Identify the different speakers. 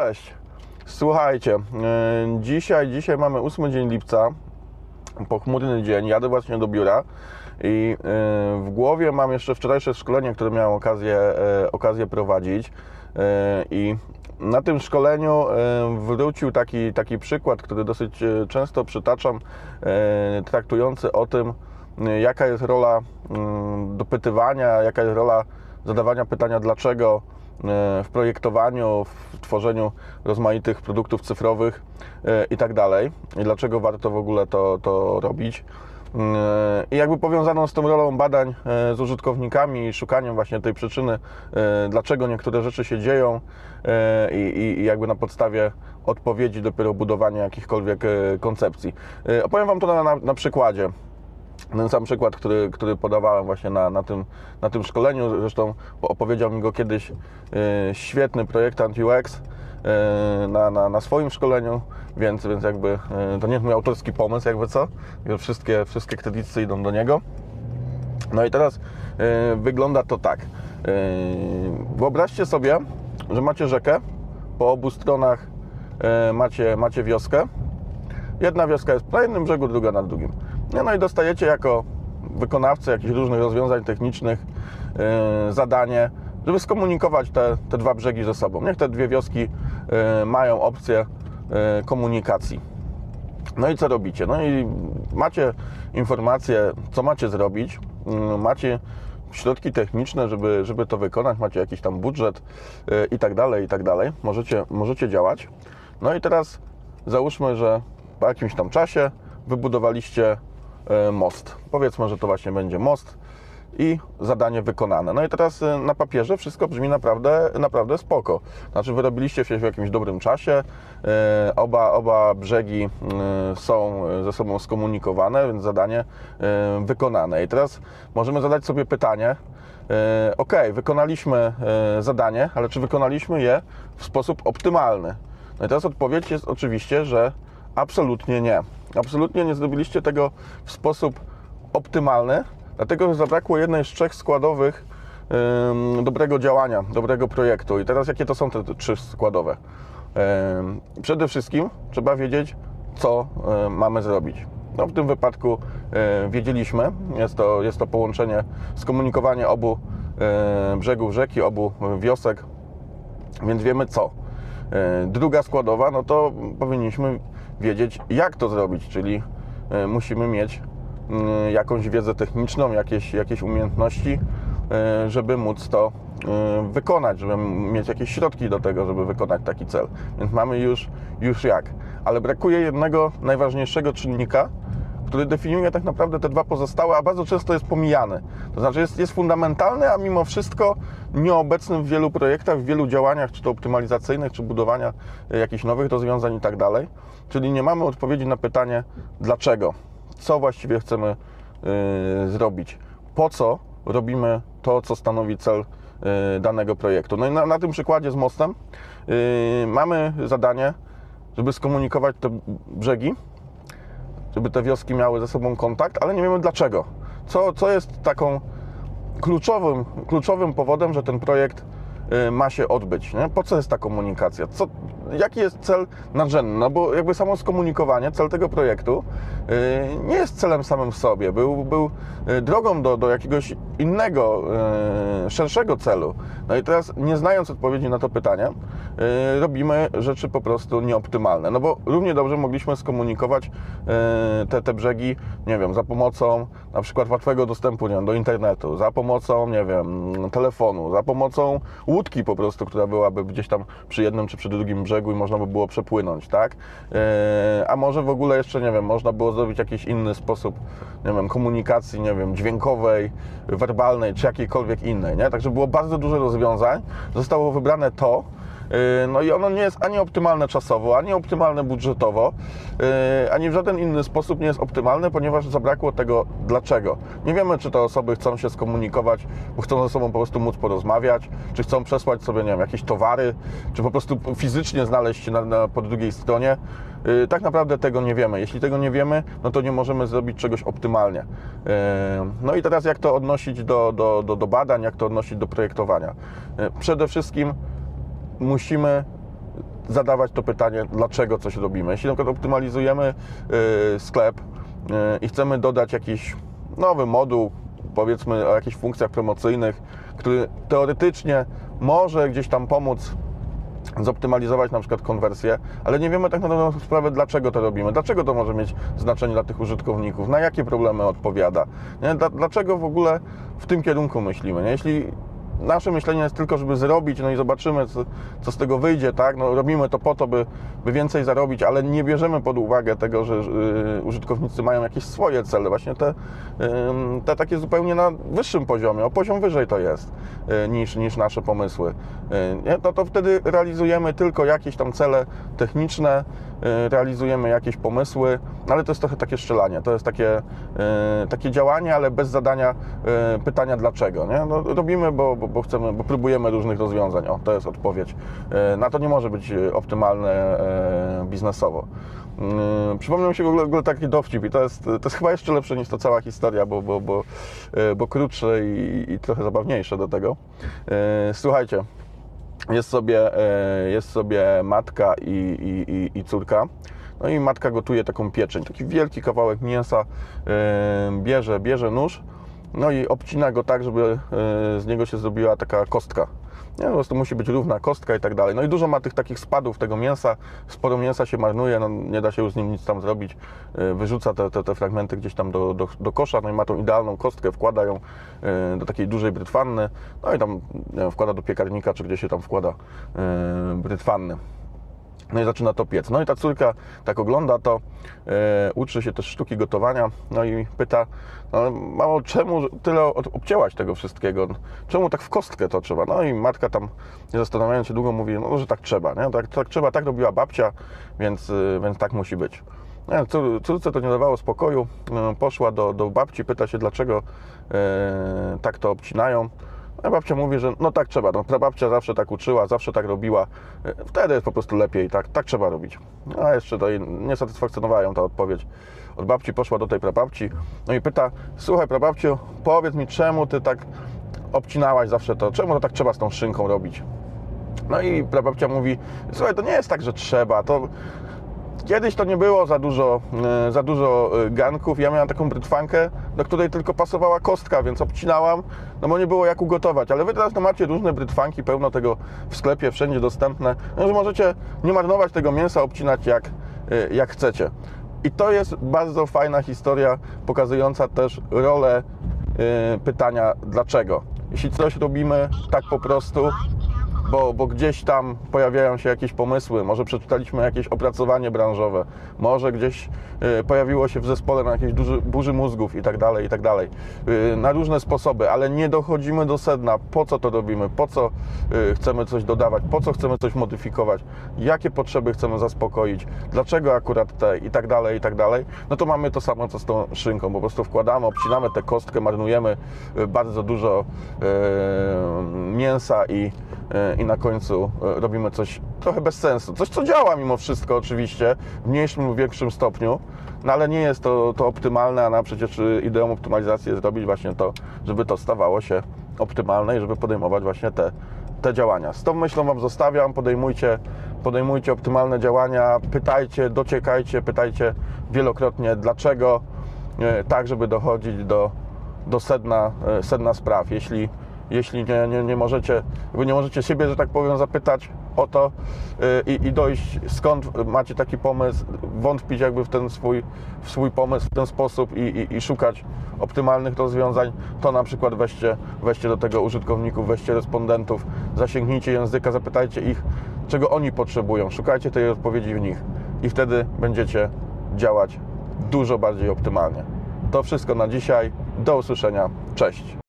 Speaker 1: Cześć. Słuchajcie, yy, dzisiaj, dzisiaj mamy 8 dzień lipca, pochmurny dzień, jadę właśnie do biura i yy, w głowie mam jeszcze wczorajsze szkolenie, które miałem okazję, yy, okazję prowadzić i na tym szkoleniu wrócił taki, taki przykład, który dosyć często przytaczam, traktujący o tym, jaka jest rola dopytywania, jaka jest rola zadawania pytania dlaczego w projektowaniu, w tworzeniu rozmaitych produktów cyfrowych e, i tak dalej. I dlaczego warto w ogóle to, to robić. E, I jakby powiązaną z tą rolą badań e, z użytkownikami i szukaniem właśnie tej przyczyny, dlaczego niektóre rzeczy się dzieją i, i, i jakby na podstawie odpowiedzi dopiero budowanie jakichkolwiek koncepcji. Opowiem Wam to na, na, na przykładzie ten sam przykład, który, który podawałem właśnie na, na, tym, na tym szkoleniu, zresztą opowiedział mi go kiedyś e, świetny projektant UX e, na, na, na swoim szkoleniu, więc, więc jakby e, to nie jest mój autorski pomysł, jakby co, wszystkie, wszystkie kredyty idą do niego. No i teraz wygląda to tak. Wyobraźcie sobie, że macie rzekę, po obu stronach macie, macie wioskę. Jedna wioska jest na jednym brzegu, druga na drugim. No, i dostajecie jako wykonawcy jakichś różnych rozwiązań technicznych yy, zadanie, żeby skomunikować te, te dwa brzegi ze sobą. Niech te dwie wioski yy, mają opcję yy, komunikacji. No i co robicie? No i macie informacje, co macie zrobić, yy, macie środki techniczne, żeby, żeby to wykonać, macie jakiś tam budżet i tak dalej, i tak dalej. Możecie, możecie działać. No i teraz załóżmy, że po jakimś tam czasie wybudowaliście E, most. Powiedzmy, że to właśnie będzie most i zadanie wykonane. No i teraz e, na papierze wszystko brzmi naprawdę, naprawdę spoko. Znaczy wyrobiliście się w jakimś dobrym czasie, e, oba, oba brzegi są ze sobą skomunikowane, więc zadanie wykonane. I teraz możemy zadać sobie pytanie, ok, wykonaliśmy zadanie, ale czy wykonaliśmy je w sposób optymalny? No i teraz odpowiedź jest oczywiście, że absolutnie nie. Absolutnie nie zrobiliście tego w sposób optymalny, dlatego że zabrakło jednej z trzech składowych dobrego działania, dobrego projektu. I teraz jakie to są te trzy składowe? Przede wszystkim trzeba wiedzieć, co yy, mamy zrobić. No, w tym wypadku wiedzieliśmy, jest to, jest to połączenie, skomunikowanie obu brzegów rzeki, obu wiosek, więc wiemy co. Druga składowa, no to powinniśmy wiedzieć, jak to zrobić, czyli e, musimy mieć mm, jakąś wiedzę techniczną, jakieś, jakieś umiejętności, e, żeby móc to e, wykonać, żeby mieć jakieś środki do tego, żeby wykonać taki cel. Więc mamy już, już jak. Ale brakuje jednego najważniejszego czynnika, który definiuje tak naprawdę te dwa pozostałe, a bardzo często jest pomijany. To znaczy jest, jest fundamentalny, a mimo wszystko nieobecny w wielu projektach, w wielu działaniach, czy to optymalizacyjnych, czy budowania jakichś nowych rozwiązań i tak dalej. Czyli nie mamy odpowiedzi na pytanie, dlaczego, co właściwie chcemy yy, zrobić, po co robimy to, co stanowi cel yy, danego projektu. No i na, na, tym przykładzie z mostem yy, mamy zadanie, żeby skomunikować te brzegi, żeby te wioski miały ze sobą kontakt, ale nie wiemy dlaczego. Co, co jest taką kluczowym, kluczowym powodem, że ten projekt y, ma się odbyć. Nie? Po co jest ta komunikacja? Co, jaki jest cel nadrzędny? No bo jakby samo skomunikowanie, cel tego projektu y, nie jest celem samym w sobie. Był, był y, drogą do, do jakiegoś innego, szerszego celu. No i teraz, nie znając odpowiedzi na to pytanie, robimy rzeczy po prostu nieoptymalne. No bo równie dobrze mogliśmy skomunikować te, te brzegi, nie wiem, za pomocą na przykład łatwego dostępu nie wiem, do internetu, za pomocą, nie wiem, telefonu, za pomocą łódki po prostu, która byłaby gdzieś tam przy jednym czy przy drugim brzegu i można by było przepłynąć, tak? E, a może w ogóle jeszcze, nie wiem, można było zrobić jakiś inny sposób, nie wiem, komunikacji, nie wiem, dźwiękowej, werbalnej, czy jakiejkolwiek innej, nie? Także było bardzo dużo rozwiązań, zostało wybrane to, no i ono nie jest ani optymalne czasowo, ani optymalne budżetowo, yy, ani w żaden inny sposób nie jest optymalne, ponieważ zabrakło tego dlaczego. Nie wiemy, czy te osoby chcą się skomunikować, bo chcą ze sobą po prostu móc porozmawiać, czy chcą przesłać sobie, nie wiem, jakieś towary, czy po prostu fizycznie znaleźć się na, na, po drugiej stronie. Yy, tak naprawdę tego nie wiemy. Jeśli tego nie wiemy, no to nie możemy zrobić czegoś optymalnie. No i teraz jak to odnosić do, do, do, do badań, jak to odnosić do projektowania? Przede wszystkim musimy zadawać to pytanie, dlaczego coś robimy. Jeśli na przykład optymalizujemy y, sklep y, i chcemy dodać jakiś nowy moduł, powiedzmy o jakichś funkcjach promocyjnych, który teoretycznie może gdzieś tam pomóc zoptymalizować na przykład konwersję, ale nie wiemy tak na dobrą sprawę, dlaczego to robimy, dlaczego to może mieć znaczenie dla tych użytkowników, na jakie problemy odpowiada, nie? Dla, dlaczego w ogóle w tym kierunku myślimy. Nie? Jeśli nasze myślenie jest tylko, żeby zrobić, no i zobaczymy, co, co z tego wyjdzie, tak? No, robimy to po to, by, by więcej zarobić, ale nie bierzemy pod uwagę tego, że y, użytkownicy mają jakieś swoje cele, właśnie te, ym, te takie zupełnie na wyższym poziomie, o poziom wyżej to jest y, niż, niż nasze pomysły. Y? No to wtedy realizujemy tylko jakieś tam cele techniczne, y, realizujemy jakieś pomysły, ale to jest trochę takie strzelanie, to jest takie, y, takie działanie, ale bez zadania y, pytania dlaczego. Nie? No, robimy, bo, bo, bo chcemy, bo próbujemy różnych rozwiązań. O, to jest odpowiedź. Y, Na to nie może być y, optymalne y, biznesowo. Y, Przypomniał mi się w ogóle, w ogóle taki dowcip i to jest, to jest chyba jeszcze lepsze niż ta cała historia, bo, bo, bo, bo krótsze i, i trochę zabawniejsze do tego. Słuchajcie, jest sobie, e, jest sobie matka i, i, i, córka. No i matka gotuje taką pieczeń, taki wielki kawałek mięsa, e, bierze, bierze nóż, no i obcina go tak, żeby e, z niego się zrobiła taka kostka. Nie, po prostu musi być równa kostka i tak dalej. No i dużo ma tych takich spadów tego mięsa, sporo mięsa się marnuje, no nie da się już z nim nic tam zrobić. E, Wyrzuca te, te, te fragmenty gdzieś tam do, do, do kosza, no i ma tą idealną kostkę, wkłada ją e, do takiej dużej brytwanny, no i tam wkłada do piekarnika, czy gdzie się tam wkłada brytwanny. No i zaczyna to piec. No i ta córka tak ogląda to, e, uczy się też sztuki gotowania, no i pyta, no, mamo, czemu tyle obcięłaś tego wszystkiego? Czemu tak w kostkę to trzeba? No i matka tam, nie zastanawiając się długo, mówi, no, że tak trzeba, nie? Tak, tak trzeba, tak robiła babcia, więc, y, więc tak musi być. No, cór- córce to nie dawało spokoju, y, poszła do, do babci, pyta się, dlaczego e, tak to obcinają. A babcia mówi, że no tak trzeba, no prababcia zawsze tak uczyła, zawsze tak robiła, E, wtedy jest po prostu lepiej, tak, tak trzeba robić. A jeszcze to nie satysfakcjonowała ją ta odpowiedź. Od babci poszła do tej prababci, no i pyta, słuchaj prababciu, powiedz mi czemu ty tak obcinałaś zawsze to, czemu to tak trzeba z tą szynką robić? No i prababcia mówi, słuchaj, to nie jest tak, że trzeba, to Kiedyś to nie było za dużo, e, za dużo e, garnków. Ja miałem taką brytwankę, do której tylko pasowała kostka, więc obcinałam, no bo nie było jak ugotować. Ale wy teraz no macie różne brytwanki, pełno tego w sklepie, wszędzie dostępne, no, że możecie nie marnować tego mięsa, obcinać jak, e, jak chcecie. I to jest bardzo fajna historia, pokazująca też rolę pytania dlaczego. Jeśli coś robimy tak po prostu, bo, bo gdzieś tam pojawiają się jakieś pomysły, może przeczytaliśmy jakieś opracowanie branżowe, może gdzieś y, pojawiło się w zespole na jakieś duży, burzy mózgów i tak dalej, i tak dalej. Y, na różne sposoby, ale nie dochodzimy do sedna, po co to robimy, po co y, chcemy coś dodawać, po co chcemy coś modyfikować, jakie potrzeby chcemy zaspokoić, dlaczego akurat te i tak dalej, i tak dalej, no to mamy to samo co z tą szynką, po prostu wkładamy, obcinamy tę kostkę, marnujemy bardzo dużo mięsa i i na końcu e, robimy coś trochę bez sensu. Coś, co działa mimo wszystko oczywiście, w mniejszym lub większym stopniu, no ale nie jest to, to optymalne, a na przecież y, ideą optymalizacji jest robić właśnie to, żeby to stawało się optymalne i żeby podejmować właśnie te, te działania. Z tą myślą Wam zostawiam, podejmujcie, podejmujcie optymalne działania, pytajcie, dociekajcie, pytajcie wielokrotnie dlaczego, e, tak żeby dochodzić do, do sedna, e, sedna spraw. Jeśli jeśli nie, nie, nie możecie, nie możecie siebie, że tak powiem, zapytać o to yy, i, i dojść skąd macie taki pomysł, wątpić jakby w ten swój, w swój pomysł w ten sposób i, i, i szukać optymalnych rozwiązań, to na przykład weźcie, weźcie do tego użytkowników, weźcie respondentów, zasięgnijcie języka, zapytajcie ich, czego oni potrzebują, szukajcie tej odpowiedzi w nich i wtedy będziecie działać dużo bardziej optymalnie. To wszystko na dzisiaj. Do usłyszenia. Cześć.